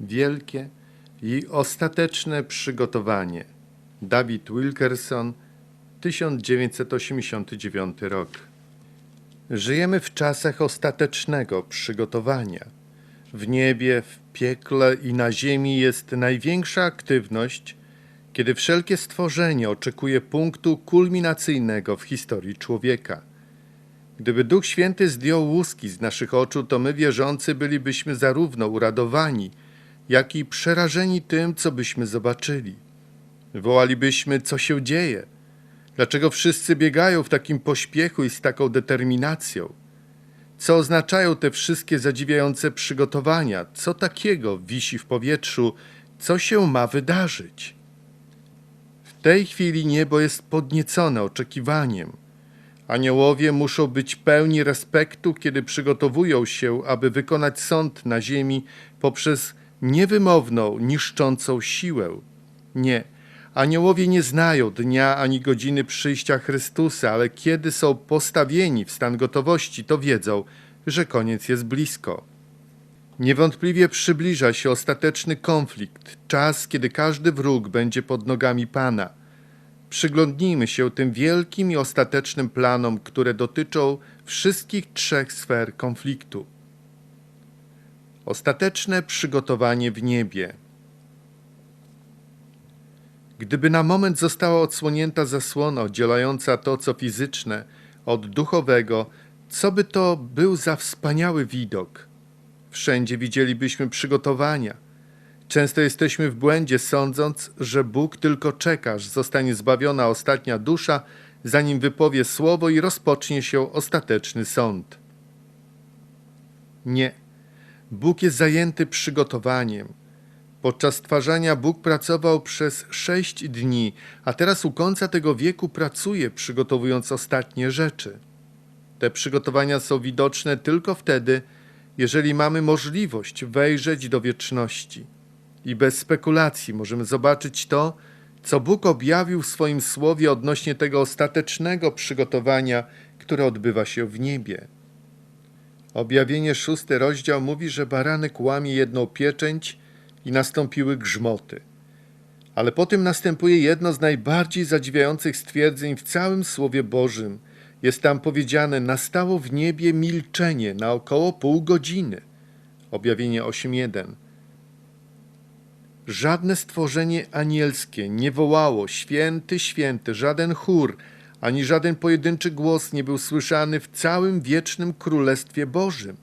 Wielkie i ostateczne przygotowanie. David Wilkerson, 1989 rok. Żyjemy w czasach ostatecznego przygotowania. W niebie, w piekle i na ziemi jest największa aktywność, kiedy wszelkie stworzenie oczekuje punktu kulminacyjnego w historii człowieka. Gdyby Duch Święty zdjął łuski z naszych oczu, to my wierzący bylibyśmy zarówno uradowani, jak i przerażeni tym, co byśmy zobaczyli. Wołalibyśmy, co się dzieje. Dlaczego wszyscy biegają w takim pośpiechu i z taką determinacją? Co oznaczają te wszystkie zadziwiające przygotowania? Co takiego wisi w powietrzu? Co się ma wydarzyć? W tej chwili niebo jest podniecone oczekiwaniem. Aniołowie muszą być pełni respektu, kiedy przygotowują się, aby wykonać sąd na ziemi poprzez niewymowną, niszczącą siłę. Nie, aniołowie nie znają dnia ani godziny przyjścia Chrystusa, ale kiedy są postawieni w stan gotowości, to wiedzą, że koniec jest blisko. Niewątpliwie przybliża się ostateczny konflikt, czas, kiedy każdy wróg będzie pod nogami Pana. Przyglądnijmy się tym wielkim i ostatecznym planom, które dotyczą wszystkich trzech sfer konfliktu. Ostateczne przygotowanie w niebie. Gdyby na moment została odsłonięta zasłona oddzielająca to, co fizyczne, od duchowego, co by to był za wspaniały widok? Wszędzie widzielibyśmy przygotowania. Często jesteśmy w błędzie, sądząc, że Bóg tylko czeka, aż zostanie zbawiona ostatnia dusza, zanim wypowie słowo i rozpocznie się ostateczny sąd. Nie. Bóg jest zajęty przygotowaniem. Podczas stwarzania Bóg pracował przez sześć dni, a teraz u końca tego wieku pracuje, przygotowując ostatnie rzeczy. Te przygotowania są widoczne tylko wtedy, jeżeli mamy możliwość wejrzeć do wieczności. I bez spekulacji możemy zobaczyć to, co Bóg objawił w swoim słowie odnośnie tego ostatecznego przygotowania, które odbywa się w niebie. Objawienie szósty rozdział mówi, że baranek łamie jedną pieczęć i nastąpiły grzmoty. Ale potem następuje jedno z najbardziej zadziwiających stwierdzeń w całym Słowie Bożym. Jest tam powiedziane: Nastało w niebie milczenie na około pół godziny. Objawienie 8.1. Żadne stworzenie anielskie nie wołało: Święty, święty, żaden chór, ani żaden pojedynczy głos nie był słyszany w całym wiecznym Królestwie Bożym.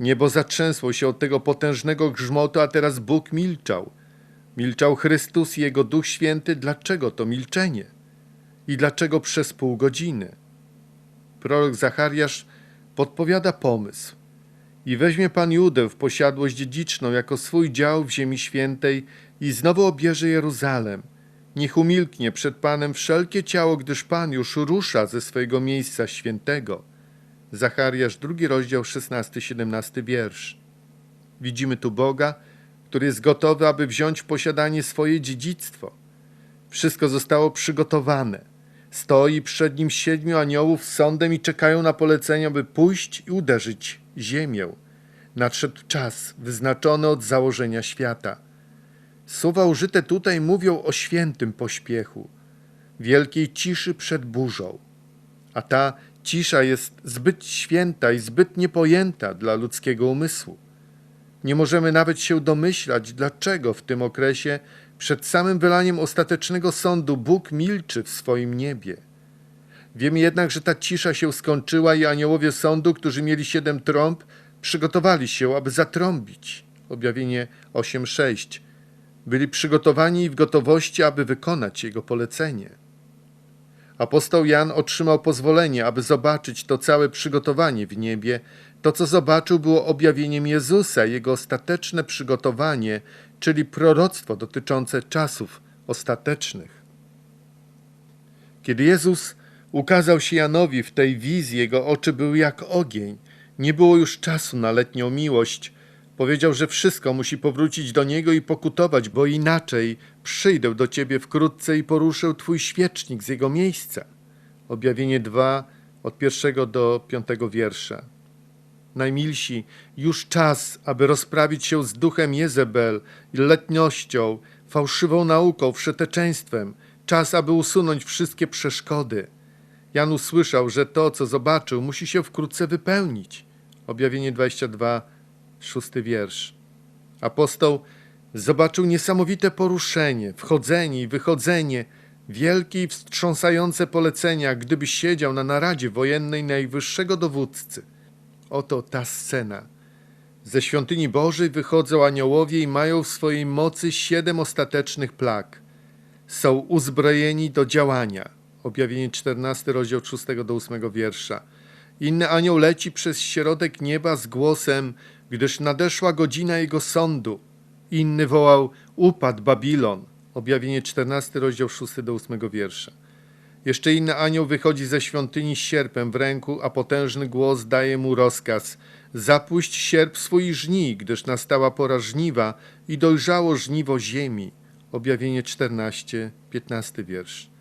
Niebo zatrzęsło się od tego potężnego grzmotu, a teraz Bóg milczał. Milczał Chrystus i Jego Duch Święty. Dlaczego to milczenie? I dlaczego przez pół godziny? Prorok Zachariasz podpowiada pomysł. I weźmie Pan Judę w posiadłość dziedziczną jako swój dział w ziemi świętej i znowu obierze Jeruzalem. Niech umilknie przed Panem wszelkie ciało, gdyż Pan już rusza ze swojego miejsca świętego. Zachariasz, drugi rozdział, 16-17 wiersz. Widzimy tu Boga, który jest gotowy, aby wziąć w posiadanie swoje dziedzictwo. Wszystko zostało przygotowane. Stoi przed nim siedmiu aniołów z sądem i czekają na polecenie, by pójść i uderzyć ziemię. Nadszedł czas wyznaczony od założenia świata. Słowa użyte tutaj mówią o świętym pośpiechu, wielkiej ciszy przed burzą. A ta cisza jest zbyt święta i zbyt niepojęta dla ludzkiego umysłu. Nie możemy nawet się domyślać, dlaczego w tym okresie, przed samym wylaniem ostatecznego sądu, Bóg milczy w swoim niebie. Wiemy jednak, że ta cisza się skończyła i aniołowie sądu, którzy mieli siedem trąb, przygotowali się, aby zatrąbić. Objawienie 8:6. Byli przygotowani i w gotowości, aby wykonać jego polecenie. Apostoł Jan otrzymał pozwolenie, aby zobaczyć to całe przygotowanie w niebie. To, co zobaczył, było objawieniem Jezusa, jego ostateczne przygotowanie, czyli proroctwo dotyczące czasów ostatecznych. Kiedy Jezus ukazał się Janowi w tej wizji, jego oczy były jak ogień. Nie było już czasu na letnią miłość. Powiedział, że wszystko musi powrócić do niego i pokutować, bo inaczej przyjdę do ciebie wkrótce i poruszę twój świecznik z jego miejsca. Objawienie 2 od pierwszego do piątego wiersza. Najmilsi, już czas, aby rozprawić się z duchem Jezebel, letniością, fałszywą nauką, wszeteczeństwem. Czas, aby usunąć wszystkie przeszkody. Jan usłyszał, że to, co zobaczył, musi się wkrótce wypełnić. Objawienie 22, szósty wiersz. Apostoł zobaczył niesamowite poruszenie, wchodzenie i wychodzenie, wielkie i wstrząsające polecenia, gdyby siedział na naradzie wojennej najwyższego dowódcy. Oto ta scena. Ze świątyni Bożej wychodzą aniołowie i mają w swojej mocy siedem ostatecznych plag. Są uzbrojeni do działania. Objawienie 14, rozdział 6 do 8 wiersza. Inny anioł leci przez środek nieba z głosem, gdyż nadeszła godzina jego sądu. Inny wołał, upadł Babilon. Objawienie 14, rozdział 6 do 8 wiersza. Jeszcze inny anioł wychodzi ze świątyni z sierpem w ręku, a potężny głos daje mu rozkaz: Zapuść sierp swój żnij, gdyż nastała pora żniwa i dojrzało żniwo ziemi. Objawienie 14, 15 wiersz.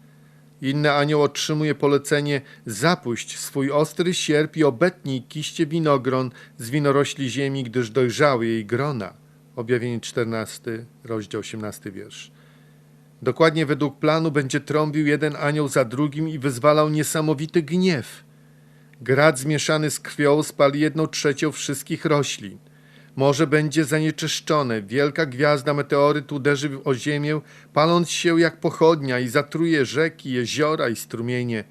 Inny anioł otrzymuje polecenie: Zapuść swój ostry sierp i obetnij kiście winogron z winorośli ziemi, gdyż dojrzały jej grona. Objawienie 14, rozdział 18 wiersz. Dokładnie według planu będzie trąbił jeden anioł za drugim i wyzwalał niesamowity gniew. Grad zmieszany z krwią spali jedną trzecią wszystkich roślin. Morze będzie zanieczyszczone, wielka gwiazda meteoryt uderzy o ziemię, paląc się jak pochodnia i zatruje rzeki, jeziora i strumienie.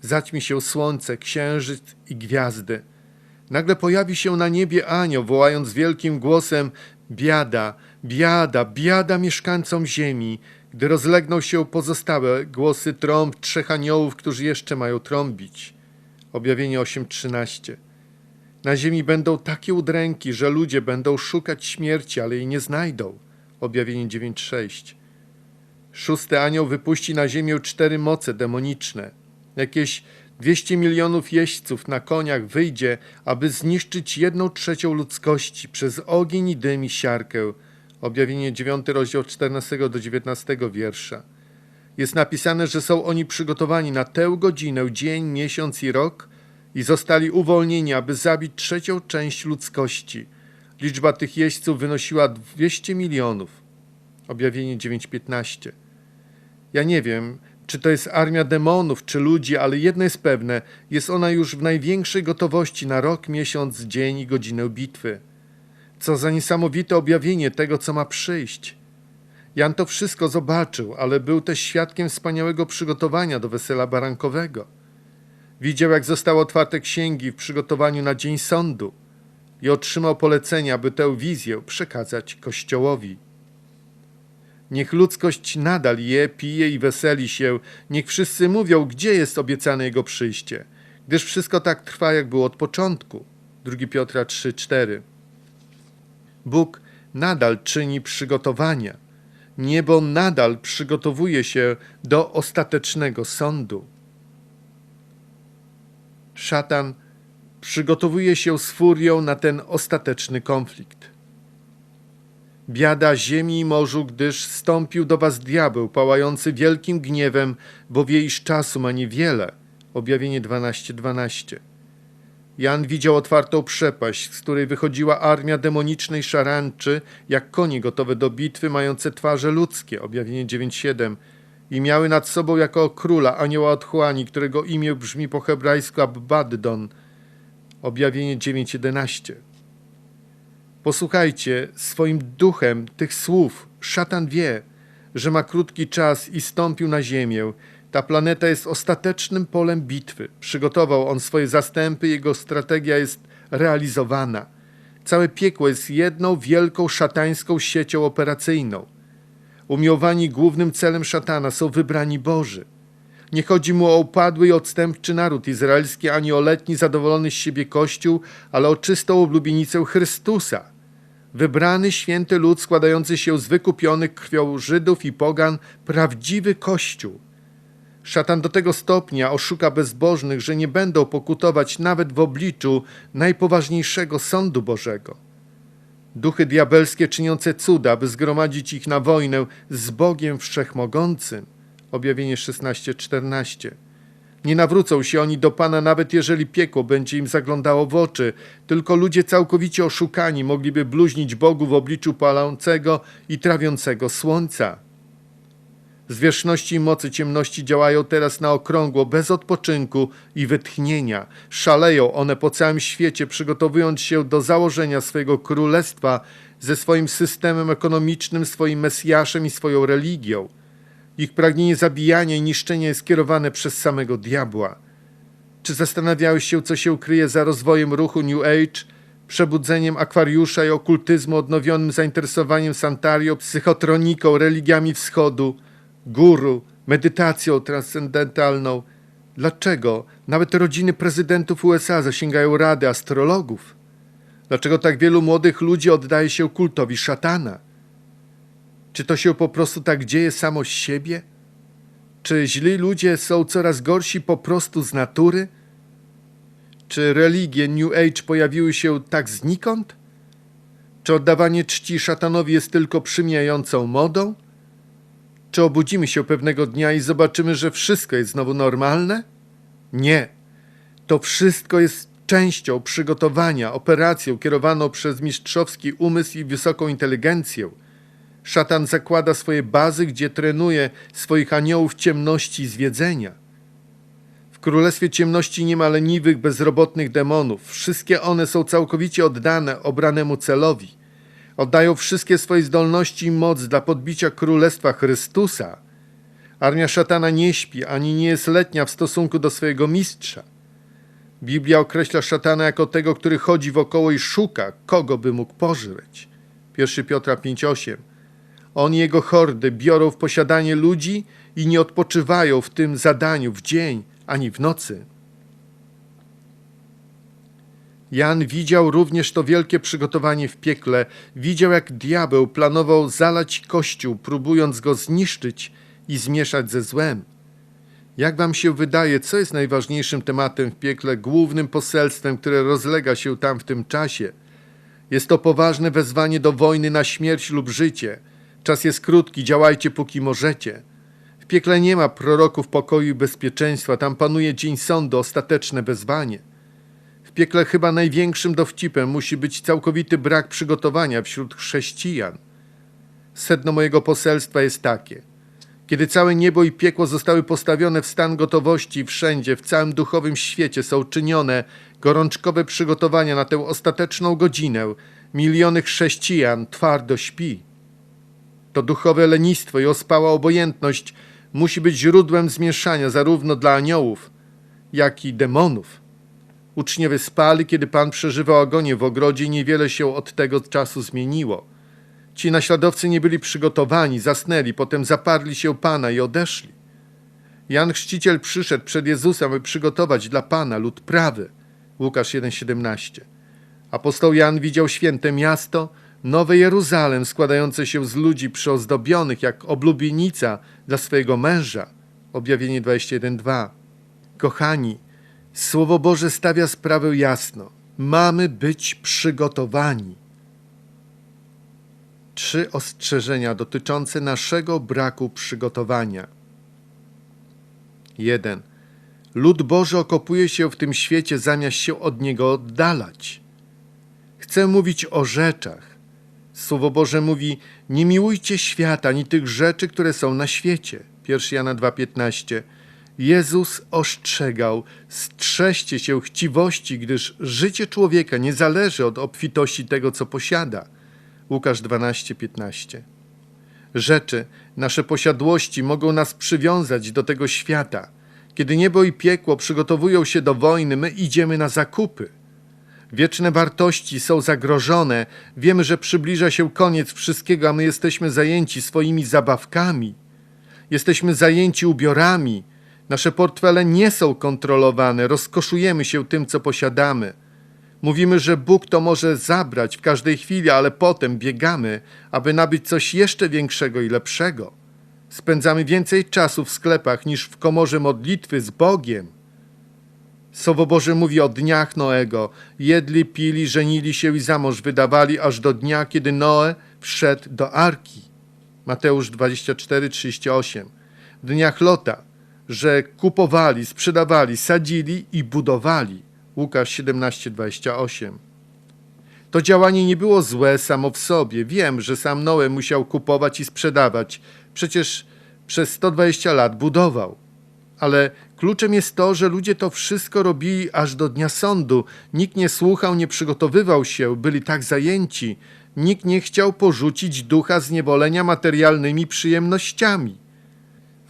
Zaćmi się słońce, księżyc i gwiazdy. Nagle pojawi się na niebie anioł, wołając wielkim głosem: Biada, biada, biada mieszkańcom ziemi, gdy rozlegną się pozostałe głosy trąb trzech aniołów, którzy jeszcze mają trąbić. Objawienie 8:13. Na ziemi będą takie udręki, że ludzie będą szukać śmierci, ale jej nie znajdą. Objawienie 9:6. Szósty anioł wypuści na ziemię cztery moce demoniczne. Jakieś 200 milionów jeźdźców na koniach wyjdzie, aby zniszczyć jedną trzecią ludzkości przez ogień i dym i siarkę. Objawienie 9, rozdział 14 do 19 wiersza. Jest napisane, że są oni przygotowani na tę godzinę, dzień, miesiąc i rok i zostali uwolnieni, aby zabić trzecią część ludzkości. Liczba tych jeźdźców wynosiła 200 milionów. Objawienie 9:15. Ja nie wiem, czy to jest armia demonów, czy ludzi, ale jedno jest pewne: jest ona już w największej gotowości na rok, miesiąc, dzień i godzinę bitwy. Co za niesamowite objawienie tego, co ma przyjść. Jan to wszystko zobaczył, ale był też świadkiem wspaniałego przygotowania do wesela barankowego. Widział, jak zostały otwarte księgi w przygotowaniu na dzień sądu i otrzymał polecenie, aby tę wizję przekazać Kościołowi. Niech ludzkość nadal je, pije i weseli się, niech wszyscy mówią, gdzie jest obiecane Jego przyjście, gdyż wszystko tak trwa, jak było od początku. 2 Piotra 3:4. Bóg nadal czyni przygotowania. Niebo nadal przygotowuje się do ostatecznego sądu. Szatan przygotowuje się z furią na ten ostateczny konflikt. Biada ziemi i morzu, gdyż stąpił do was diabeł, pałający wielkim gniewem, bo wie, iż czasu ma niewiele. Objawienie 12:12. 12. Jan widział otwartą przepaść, z której wychodziła armia demonicznej szarańczy, jak konie gotowe do bitwy, mające twarze ludzkie. Objawienie 9:7. I miały nad sobą jako króla anioła otchłani, którego imię brzmi po hebrajsku Abbaddon. Objawienie 9:11. Posłuchajcie swoim duchem tych słów. Szatan wie, że ma krótki czas i stąpił na ziemię. Ta planeta jest ostatecznym polem bitwy. Przygotował on swoje zastępy, jego strategia jest realizowana. Całe piekło jest jedną wielką szatańską siecią operacyjną. Umiłowani głównym celem szatana są wybrani Boży. Nie chodzi mu o upadły i odstępczy naród izraelski, ani o letni zadowolony z siebie Kościół, ale o czystą oblubienicę Chrystusa. Wybrany święty lud składający się z wykupionych krwią Żydów i pogan, prawdziwy Kościół. Szatan do tego stopnia oszuka bezbożnych, że nie będą pokutować nawet w obliczu najpoważniejszego sądu Bożego. Duchy diabelskie czyniące cuda, by zgromadzić ich na wojnę z Bogiem Wszechmogącym. Objawienie 16:14. Nie nawrócą się oni do Pana, nawet jeżeli piekło będzie im zaglądało w oczy. Tylko ludzie całkowicie oszukani mogliby bluźnić Bogu w obliczu palącego i trawiącego słońca. Zwierzchności i mocy ciemności działają teraz na okrągło, bez odpoczynku i wytchnienia. Szaleją one po całym świecie, przygotowując się do założenia swojego królestwa ze swoim systemem ekonomicznym, swoim Mesjaszem i swoją religią. Ich pragnienie zabijania i niszczenia jest kierowane przez samego diabła. Czy zastanawiałeś się, co się ukryje za rozwojem ruchu New Age, przebudzeniem akwariusza i okultyzmu, odnowionym zainteresowaniem santario, psychotroniką, religiami wschodu, guru, medytacją transcendentalną? Dlaczego nawet rodziny prezydentów USA zasięgają rady astrologów? Dlaczego tak wielu młodych ludzi oddaje się kultowi szatana? Czy to się po prostu tak dzieje samo z siebie? Czy źli ludzie są coraz gorsi po prostu z natury? Czy religie New Age pojawiły się tak znikąd? Czy oddawanie czci szatanowi jest tylko przymijającą modą? Czy obudzimy się pewnego dnia i zobaczymy, że wszystko jest znowu normalne? Nie. To wszystko jest częścią przygotowania, operacją kierowaną przez mistrzowski umysł i wysoką inteligencję. Szatan zakłada swoje bazy, gdzie trenuje swoich aniołów ciemności i zwiedzenia. W królestwie ciemności nie ma leniwych, bezrobotnych demonów. Wszystkie one są całkowicie oddane obranemu celowi. Oddają wszystkie swoje zdolności i moc dla podbicia królestwa Chrystusa. Armia szatana nie śpi ani nie jest letnia w stosunku do swojego mistrza. Biblia określa szatana jako tego, który chodzi wokoło i szuka, kogo by mógł pożreć. 1 Piotra 5,8 On i jego hordy biorą w posiadanie ludzi i nie odpoczywają w tym zadaniu w dzień ani w nocy. Jan widział również to wielkie przygotowanie w piekle. Widział, jak diabeł planował zalać kościół, próbując go zniszczyć i zmieszać ze złem. Jak wam się wydaje, co jest najważniejszym tematem w piekle, głównym poselstwem, które rozlega się tam w tym czasie? Jest to poważne wezwanie do wojny na śmierć lub życie. Czas jest krótki, działajcie póki możecie. W piekle nie ma proroków pokoju i bezpieczeństwa, tam panuje dzień sądu, ostateczne wezwanie. Piekle chyba największym dowcipem musi być całkowity brak przygotowania wśród chrześcijan. Sedno mojego poselstwa jest takie. Kiedy całe niebo i piekło zostały postawione w stan gotowości wszędzie, w całym duchowym świecie są czynione gorączkowe przygotowania na tę ostateczną godzinę, miliony chrześcijan twardo śpi. To duchowe lenistwo i ospała obojętność musi być źródłem zmieszania zarówno dla aniołów, jak i demonów. Uczniowie spali, kiedy Pan przeżywał agonię w ogrodzie i niewiele się od tego czasu zmieniło. Ci naśladowcy nie byli przygotowani, zasnęli, potem zaparli się Pana i odeszli. Jan Chrzciciel przyszedł przed Jezusem, by przygotować dla Pana lud prawy. Łukasz 1,17 Apostoł Jan widział święte miasto, nowe Jeruzalem, składające się z ludzi przyozdobionych jak oblubienica dla swojego męża. Objawienie 21,2 Kochani, Słowo Boże stawia sprawę jasno. Mamy być przygotowani. Trzy ostrzeżenia dotyczące naszego braku przygotowania. 1. Lud Boży okopuje się w tym świecie zamiast się od niego oddalać. Chcę mówić o rzeczach. Słowo Boże mówi: Nie miłujcie świata ani tych rzeczy, które są na świecie. 1 Jana 2,15 Jezus ostrzegał: strzeżcie się chciwości, gdyż życie człowieka nie zależy od obfitości tego, co posiada. Łukasz 12:15. Rzeczy, nasze posiadłości mogą nas przywiązać do tego świata. Kiedy niebo i piekło przygotowują się do wojny, my idziemy na zakupy. Wieczne wartości są zagrożone. Wiemy, że przybliża się koniec wszystkiego, a my jesteśmy zajęci swoimi zabawkami. Jesteśmy zajęci ubiorami. Nasze portfele nie są kontrolowane. Rozkoszujemy się tym, co posiadamy. Mówimy, że Bóg to może zabrać w każdej chwili, ale potem biegamy, aby nabyć coś jeszcze większego i lepszego. Spędzamy więcej czasu w sklepach niż w komorze modlitwy z Bogiem. Słowo Boże mówi o dniach Noego. Jedli, pili, żenili się i za mąż wydawali aż do dnia, kiedy Noe wszedł do arki. Mateusz 24:38. W dniach Lota że kupowali, sprzedawali, sadzili i budowali. Łukasz 17:28. To działanie nie było złe samo w sobie. Wiem, że sam Noe musiał kupować i sprzedawać. Przecież przez 120 lat budował. Ale kluczem jest to, że ludzie to wszystko robili aż do dnia sądu. Nikt nie słuchał, nie przygotowywał się, byli tak zajęci. Nikt nie chciał porzucić ducha zniewolenia materialnymi przyjemnościami.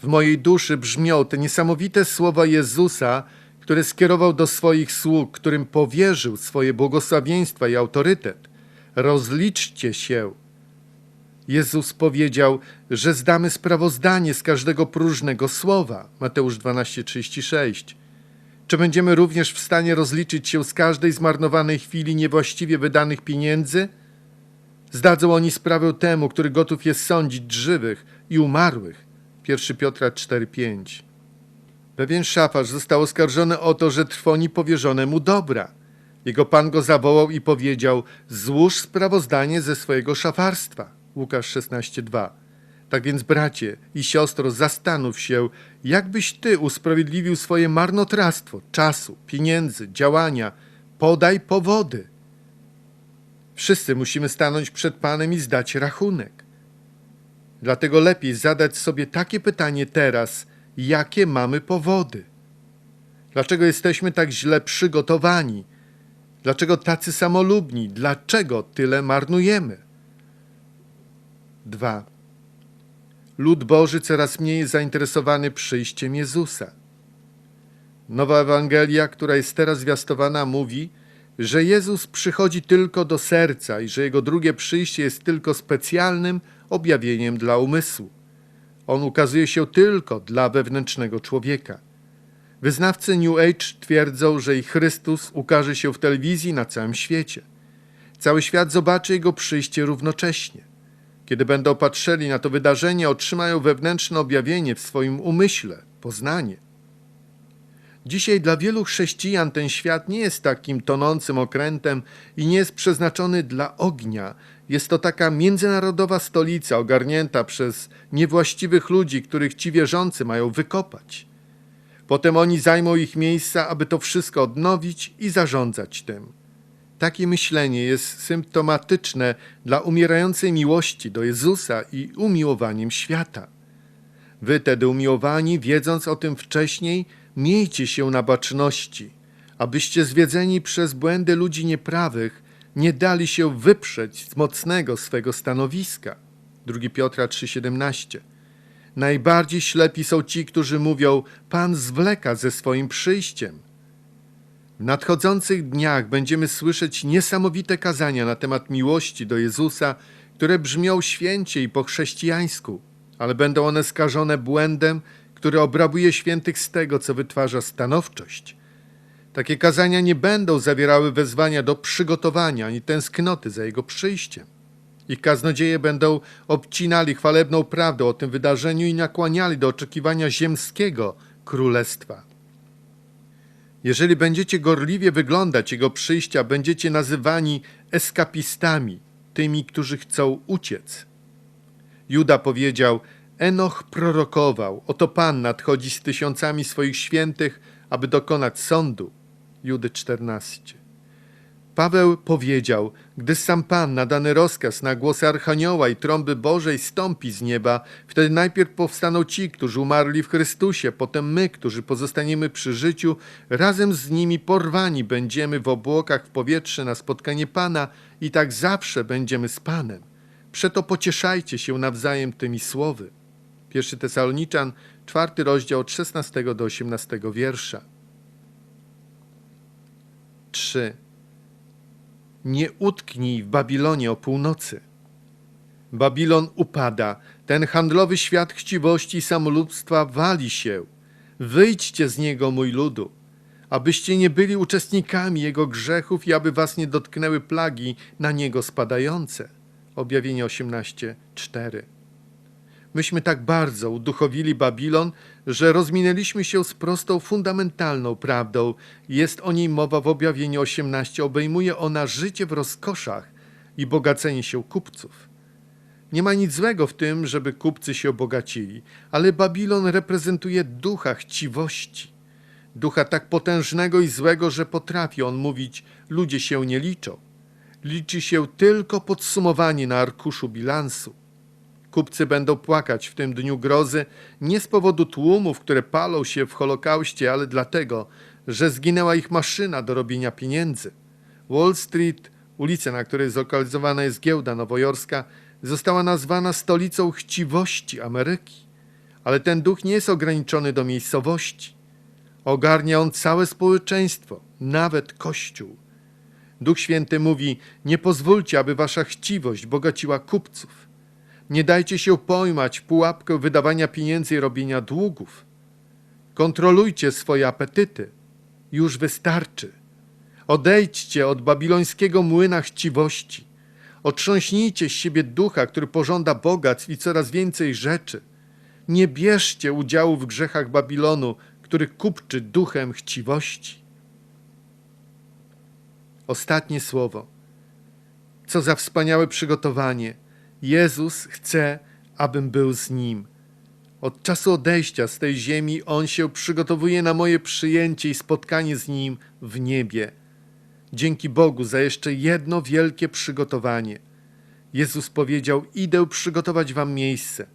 W mojej duszy brzmią te niesamowite słowa Jezusa, które skierował do swoich sług, którym powierzył swoje błogosławieństwa i autorytet. Rozliczcie się. Jezus powiedział, że zdamy sprawozdanie z każdego próżnego słowa. Mateusz 12:36. Czy będziemy również w stanie rozliczyć się z każdej zmarnowanej chwili niewłaściwie wydanych pieniędzy? Zdadzą oni sprawę temu, który gotów jest sądzić żywych i umarłych. 1 Piotra 4:5. Pewien szafarz został oskarżony o to, że trwoni powierzone mu dobra. Jego pan go zawołał i powiedział: Złóż sprawozdanie ze swojego szafarstwa. Łukasz 16:2. Tak więc, bracie i siostro, zastanów się, jakbyś ty usprawiedliwił swoje marnotrawstwo czasu, pieniędzy, działania. Podaj powody. Wszyscy musimy stanąć przed Panem i zdać rachunek. Dlatego lepiej zadać sobie takie pytanie teraz: jakie mamy powody? Dlaczego jesteśmy tak źle przygotowani? Dlaczego tacy samolubni? Dlaczego tyle marnujemy? 2. Lud Boży coraz mniej jest zainteresowany przyjściem Jezusa. Nowa Ewangelia, która jest teraz zwiastowana, mówi, że Jezus przychodzi tylko do serca i że Jego drugie przyjście jest tylko specjalnym objawieniem dla umysłu. On ukazuje się tylko dla wewnętrznego człowieka. Wyznawcy New Age twierdzą, że i Chrystus ukaże się w telewizji na całym świecie. Cały świat zobaczy Jego przyjście równocześnie. Kiedy będą patrzyli na to wydarzenie, otrzymają wewnętrzne objawienie w swoim umyśle, poznanie. Dzisiaj dla wielu chrześcijan ten świat nie jest takim tonącym okrętem i nie jest przeznaczony dla ognia. Jest to taka międzynarodowa stolica ogarnięta przez niewłaściwych ludzi, których ci wierzący mają wykopać. Potem oni zajmą ich miejsca, aby to wszystko odnowić i zarządzać tym. Takie myślenie jest symptomatyczne dla umierającej miłości do Jezusa i umiłowaniem świata. Wy tedy umiłowani, wiedząc o tym wcześniej, miejcie się na baczności, abyście zwiedzeni przez błędy ludzi nieprawych nie dali się wyprzeć z mocnego swego stanowiska. 2 Piotra 3,17 Najbardziej ślepi są ci, którzy mówią, Pan zwleka ze swoim przyjściem. W nadchodzących dniach będziemy słyszeć niesamowite kazania na temat miłości do Jezusa, które brzmią święcie i po chrześcijańsku, ale będą one skażone błędem, który obrabuje świętych z tego, co wytwarza stanowczość. Takie kazania nie będą zawierały wezwania do przygotowania ani tęsknoty za Jego przyjściem. Ich kaznodzieje będą obcinali chwalebną prawdę o tym wydarzeniu i nakłaniali do oczekiwania ziemskiego królestwa. Jeżeli będziecie gorliwie wyglądać Jego przyjścia, będziecie nazywani eskapistami, tymi, którzy chcą uciec. Juda powiedział: Enoch prorokował: Oto Pan nadchodzi z tysiącami swoich świętych, aby dokonać sądu. Judy 14. Paweł powiedział: Gdy sam Pan nadany rozkaz na głos Archanioła i trąby Bożej stąpi z nieba, wtedy najpierw powstaną ci, którzy umarli w Chrystusie, potem my, którzy pozostaniemy przy życiu, razem z nimi porwani będziemy w obłokach w powietrze na spotkanie Pana i tak zawsze będziemy z Panem. Przeto pocieszajcie się nawzajem tymi słowy. 1 Tesaloniczan, czwarty rozdział od 16 do 18 wiersza. 3. Nie utknij w Babilonie o północy. Babilon upada, ten handlowy świat chciwości i samolubstwa wali się. Wyjdźcie z niego, mój ludu, abyście nie byli uczestnikami jego grzechów i aby was nie dotknęły plagi na niego spadające. Objawienie 18:4. Myśmy tak bardzo uduchowili Babilon, że rozminęliśmy się z prostą, fundamentalną prawdą. Jest o niej mowa w objawieniu 18. Obejmuje ona życie w rozkoszach i bogacenie się kupców. Nie ma nic złego w tym, żeby kupcy się obogacili, ale Babilon reprezentuje ducha chciwości. Ducha tak potężnego i złego, że potrafi on mówić: ludzie się nie liczą. Liczy się tylko podsumowanie na arkuszu bilansu. Kupcy będą płakać w tym dniu grozy nie z powodu tłumów, które palą się w Holokauście, ale dlatego, że zginęła ich maszyna do robienia pieniędzy. Wall Street, ulica, na której zlokalizowana jest giełda nowojorska, została nazwana stolicą chciwości Ameryki. Ale ten duch nie jest ograniczony do miejscowości. Ogarnia on całe społeczeństwo, nawet Kościół. Duch Święty mówi: Nie pozwólcie, aby wasza chciwość bogaciła kupców. Nie dajcie się pojmać pułapkę wydawania pieniędzy i robienia długów. Kontrolujcie swoje apetyty. Już wystarczy. Odejdźcie od babilońskiego młyna chciwości. Otrząśnijcie z siebie ducha, który pożąda bogactw i coraz więcej rzeczy. Nie bierzcie udziału w grzechach Babilonu, który kupczy duchem chciwości. Ostatnie słowo. Co za wspaniałe przygotowanie. Jezus chce, abym był z Nim. Od czasu odejścia z tej ziemi On się przygotowuje na moje przyjęcie i spotkanie z Nim w niebie. Dzięki Bogu za jeszcze jedno wielkie przygotowanie. Jezus powiedział: Idę przygotować wam miejsce.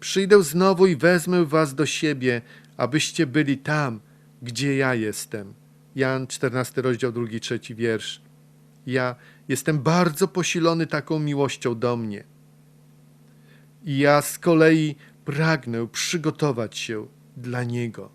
Przyjdę znowu i wezmę was do siebie, abyście byli tam, gdzie ja jestem. Jan 14 rozdział 2 trzeci wiersz. Ja jestem bardzo posilony taką miłością do mnie. Ja z kolei pragnę przygotować się dla Niego.